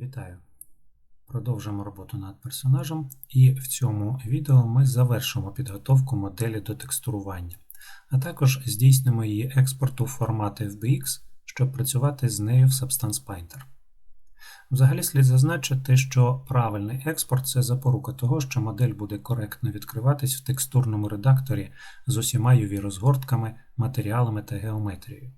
Вітаю! Продовжуємо роботу над персонажем, і в цьому відео ми завершимо підготовку моделі до текстурування, а також здійснимо її експорт у формат FBX, щоб працювати з нею в Substance Painter. Взагалі слід зазначити, що правильний експорт це запорука того, що модель буде коректно відкриватись в текстурному редакторі з усіма UV розгортками, матеріалами та геометрією.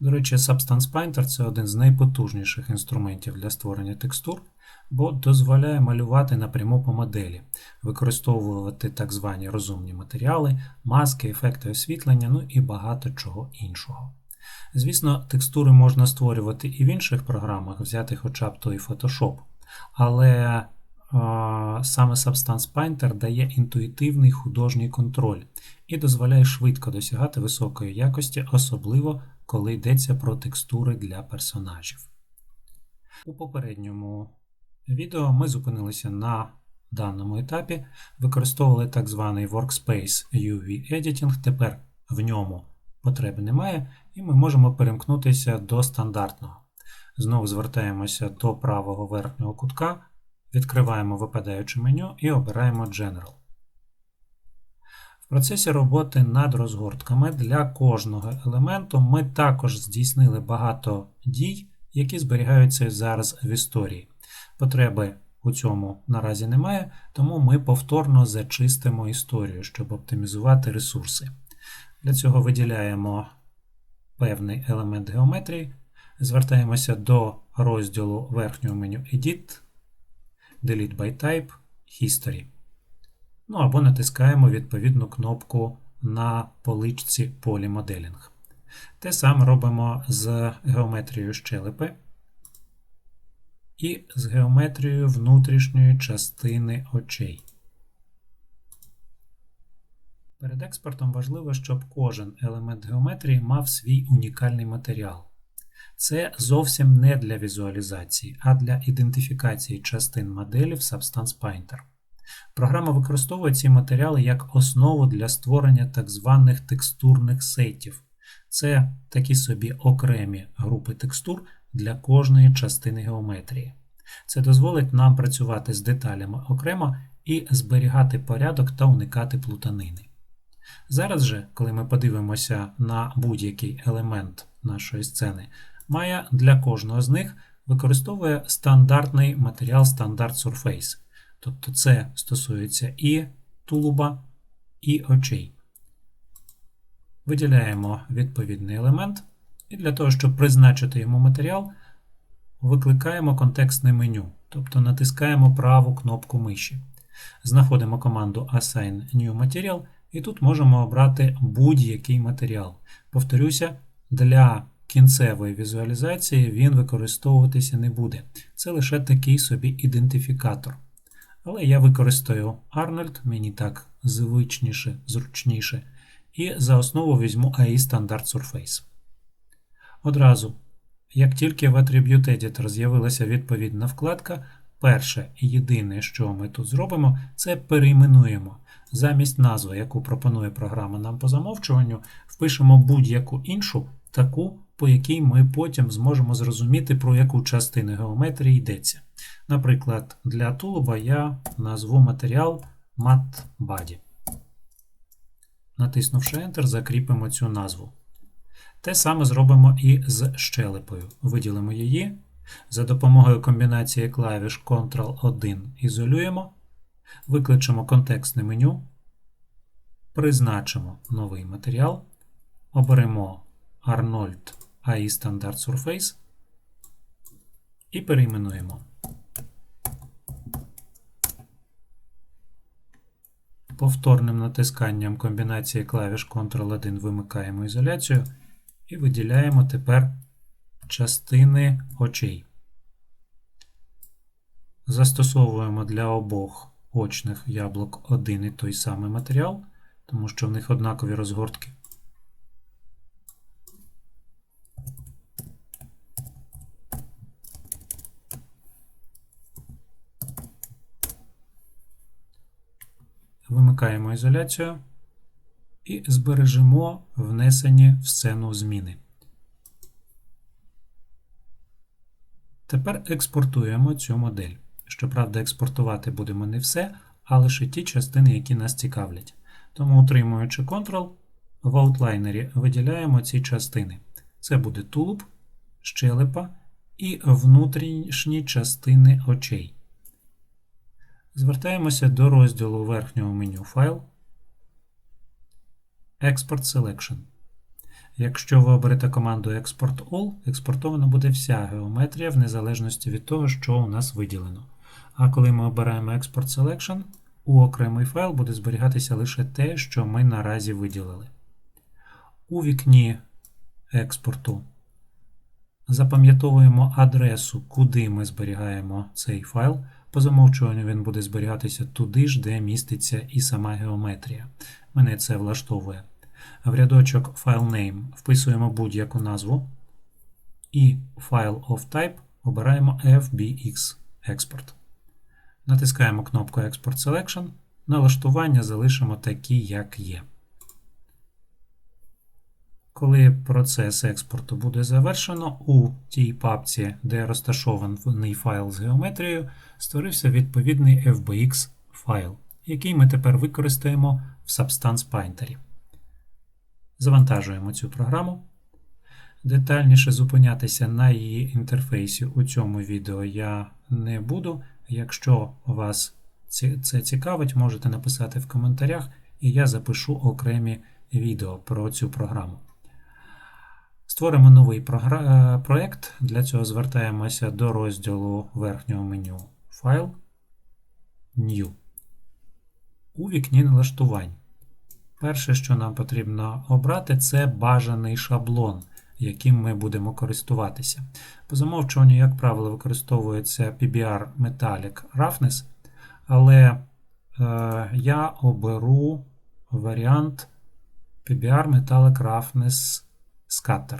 До речі, Substance Painter це один з найпотужніших інструментів для створення текстур, бо дозволяє малювати напряму по моделі, використовувати так звані розумні матеріали, маски, ефекти освітлення, ну і багато чого іншого. Звісно, текстури можна створювати і в інших програмах, взяти хоча б той Photoshop, але саме Substance Painter дає інтуїтивний художній контроль і дозволяє швидко досягати високої якості, особливо коли йдеться про текстури для персонажів. У попередньому відео ми зупинилися на даному етапі, використовували так званий Workspace UV Editing. Тепер в ньому потреби немає, і ми можемо перемкнутися до стандартного. Знову звертаємося до правого верхнього кутка, відкриваємо випадаюче меню і обираємо General. В процесі роботи над розгортками для кожного елементу ми також здійснили багато дій, які зберігаються зараз в історії. Потреби у цьому наразі немає, тому ми повторно зачистимо історію, щоб оптимізувати ресурси. Для цього виділяємо певний елемент геометрії, звертаємося до розділу верхнього меню Edit, Delete by Type, History. Ну або натискаємо відповідну кнопку на поличці Polymodeling. Те саме робимо з геометрією щелепи і з геометрією внутрішньої частини очей. Перед експортом важливо, щоб кожен елемент геометрії мав свій унікальний матеріал. Це зовсім не для візуалізації, а для ідентифікації частин моделі в Substance Painter. Програма використовує ці матеріали як основу для створення так званих текстурних сетів. Це такі собі окремі групи текстур для кожної частини геометрії. Це дозволить нам працювати з деталями окремо і зберігати порядок та уникати плутанини. Зараз же, коли ми подивимося на будь-який елемент нашої сцени, Maya для кожного з них використовує стандартний матеріал стандарт Surface. Тобто це стосується і тулуба, і очей. Виділяємо відповідний елемент, і для того, щоб призначити йому матеріал, викликаємо контекстне меню, тобто натискаємо праву кнопку миші. Знаходимо команду Assign New Material, і тут можемо обрати будь-який матеріал. Повторюся, для кінцевої візуалізації він використовуватися не буде. Це лише такий собі ідентифікатор. Але я використаю Arnold, мені так звичніше, зручніше. І за основу візьму AI Standard Surface. Одразу, як тільки в Attribute Editor з'явилася відповідна вкладка, перше і єдине, що ми тут зробимо, це перейменуємо. Замість назви, яку пропонує програма нам по замовчуванню, впишемо будь-яку іншу, таку, по якій ми потім зможемо зрозуміти, про яку частину геометрії йдеться. Наприклад, для тулуба я назву матеріал Matte Body. Натиснувши Enter, закріпимо цю назву. Те саме зробимо і з щелепою. Виділимо її. За допомогою комбінації клавіш Ctrl-1 ізолюємо, викличемо контекстне меню, призначимо новий матеріал, оберемо Arnold AI Standard Surface і перейменуємо. Повторним натисканням комбінації клавіш Ctrl-1 вимикаємо ізоляцію і виділяємо тепер частини очей. Застосовуємо для обох очних яблук один і той самий матеріал, тому що в них однакові розгортки. Вимикаємо ізоляцію і збережемо внесені в сцену зміни. Тепер експортуємо цю модель. Щоправда, експортувати будемо не все, а лише ті частини, які нас цікавлять. Тому, утримуючи Ctrl, в аутлайнері виділяємо ці частини. Це буде тулуб, щелепа і внутрішні частини очей. Звертаємося до розділу верхнього меню Файл, Export Selection. Якщо ви оберете команду Export All, експортована буде вся геометрія в незалежності від того, що у нас виділено. А коли ми обираємо Export Selection, у окремий файл буде зберігатися лише те, що ми наразі виділили. У вікні експорту запам'ятовуємо адресу, куди ми зберігаємо цей файл. По замовчуванню він буде зберігатися туди ж, де міститься і сама геометрія. Мене це влаштовує. В рядочок FileName вписуємо будь-яку назву. І File of Type обираємо FBX Export. Натискаємо кнопку Export Selection. Налаштування залишимо такі, як є. Коли процес експорту буде завершено, у тій папці, де розташований файл з геометрією, створився відповідний FBX файл, який ми тепер використаємо в Substance Painter. Завантажуємо цю програму. Детальніше зупинятися на її інтерфейсі у цьому відео я не буду. Якщо вас це цікавить, можете написати в коментарях, і я запишу окремі відео про цю програму. Створимо новий проєкт. Для цього звертаємося до розділу верхнього меню Файл, New. У вікні налаштувань. Перше, що нам потрібно обрати, це бажаний шаблон, яким ми будемо користуватися. По замовчуванню, як правило, використовується PBR Metallic Roughness, але е, я оберу варіант PBR Metallic Roughness Scatter.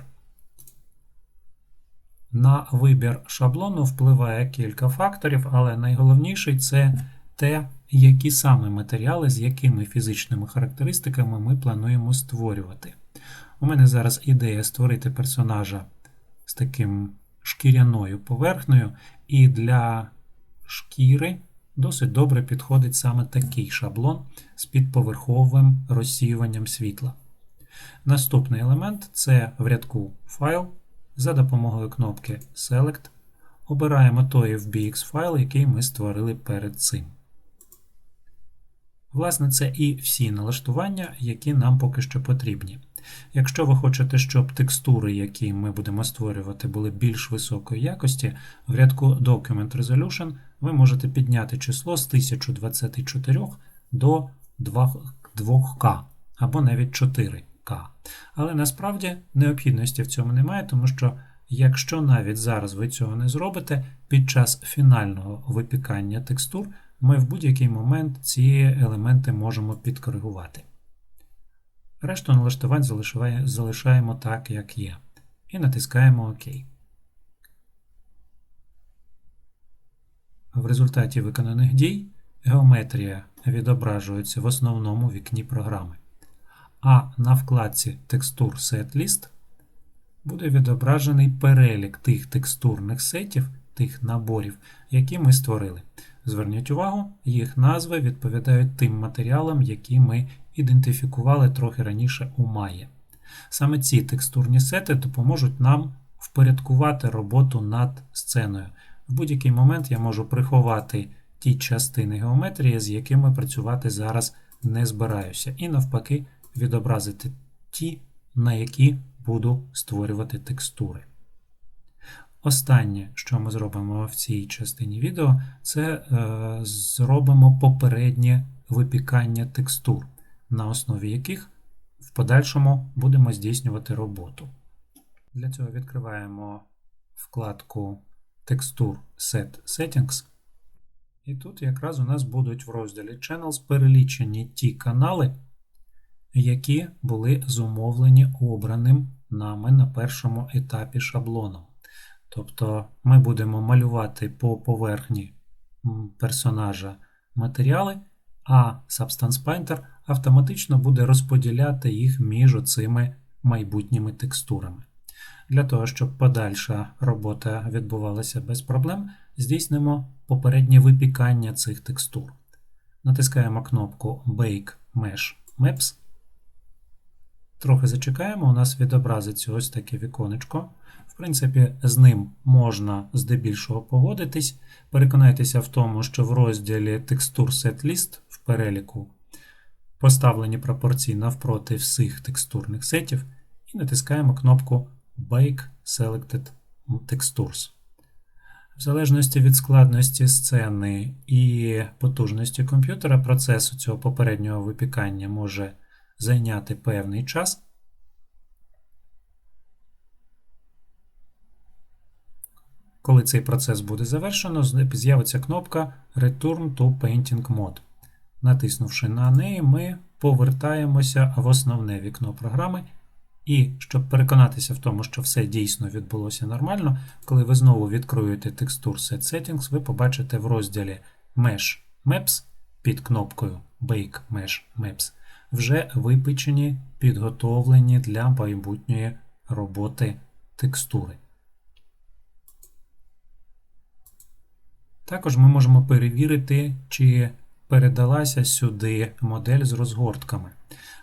На вибір шаблону впливає кілька факторів, але найголовніший це те, які саме матеріали, з якими фізичними характеристиками ми плануємо створювати. У мене зараз ідея створити персонажа з таким шкіряною поверхнею, і для шкіри досить добре підходить саме такий шаблон з підповерховим розсіюванням світла. Наступний елемент це в рядку Файл. За допомогою кнопки Select обираємо той FBX файл, який ми створили перед цим. Власне, це і всі налаштування, які нам поки що потрібні. Якщо ви хочете, щоб текстури, які ми будемо створювати, були більш високої якості, в рядку Document Resolution ви можете підняти число з 1024 до 2К або навіть 4 але насправді необхідності в цьому немає, тому що якщо навіть зараз ви цього не зробите, під час фінального випікання текстур ми в будь-який момент ці елементи можемо підкоригувати. Решту налаштувань залишаємо так, як є. І натискаємо ОК. В результаті виконаних дій геометрія відображується в основному вікні програми а на вкладці Текстур Setlist буде відображений перелік тих текстурних сетів, тих наборів, які ми створили. Зверніть увагу, їх назви відповідають тим матеріалам, які ми ідентифікували трохи раніше у Maya. Саме ці текстурні сети допоможуть нам впорядкувати роботу над сценою. В будь-який момент я можу приховати ті частини геометрії, з якими працювати зараз не збираюся, і навпаки відобразити ті, на які буду створювати текстури. Останнє, що ми зробимо в цій частині відео, це е, зробимо попереднє випікання текстур, на основі яких в подальшому будемо здійснювати роботу. Для цього відкриваємо вкладку Текстур Set Settings. І тут якраз у нас будуть в розділі Channels перелічені ті канали, які були зумовлені обраним нами на першому етапі шаблоном. Тобто ми будемо малювати по поверхні персонажа матеріали, а Substance Painter автоматично буде розподіляти їх між цими майбутніми текстурами. Для того, щоб подальша робота відбувалася без проблем, здійснимо попереднє випікання цих текстур. Натискаємо кнопку Bake Mesh Maps. Трохи зачекаємо, у нас відобразиться ось таке віконечко. В принципі, з ним можна здебільшого погодитись. Переконайтеся в тому, що в розділі Текстур Set List в переліку поставлені пропорції навпроти всіх текстурних сетів, і натискаємо кнопку Bake Selected Textures. В залежності від складності сцени і потужності комп'ютера, процесу цього попереднього випікання може зайняти певний час. Коли цей процес буде завершено, з'явиться кнопка Return to Painting Mode. Натиснувши на неї, ми повертаємося в основне вікно програми. І щоб переконатися в тому, що все дійсно відбулося нормально, коли ви знову відкриєте текстур Set Settings, ви побачите в розділі Mesh Maps під кнопкою Bake Mesh Maps вже випечені, підготовлені для майбутньої роботи текстури. Також ми можемо перевірити, чи передалася сюди модель з розгортками.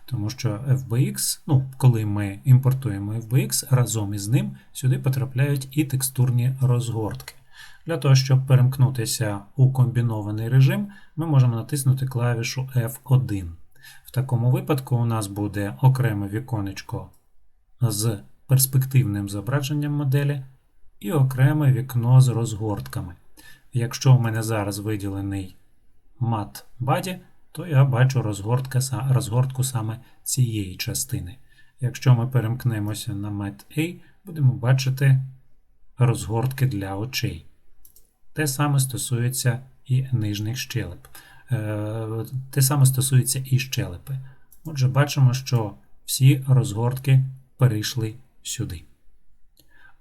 Тому що FBX, ну, коли ми імпортуємо FBX, разом із ним сюди потрапляють і текстурні розгортки. Для того, щоб перемкнутися у комбінований режим, ми можемо натиснути клавішу F1. В такому випадку у нас буде окреме віконечко з перспективним зображенням моделі і окреме вікно з розгортками. Якщо у мене зараз виділений Mat Body, то я бачу розгортку саме цієї частини. Якщо ми перемкнемося на Mat A, будемо бачити розгортки для очей. Те саме стосується і нижніх щелеп. Е, те саме стосується і щелепи. Отже, бачимо, що всі розгортки перейшли сюди.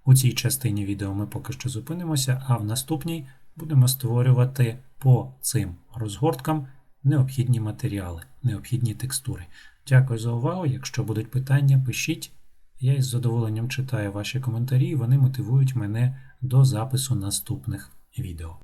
У цій частині відео ми поки що зупинимося, а в наступній будемо створювати по цим розгорткам необхідні матеріали, необхідні текстури. Дякую за увагу. Якщо будуть питання, пишіть. Я із задоволенням читаю ваші коментарі, вони мотивують мене до запису наступних відео.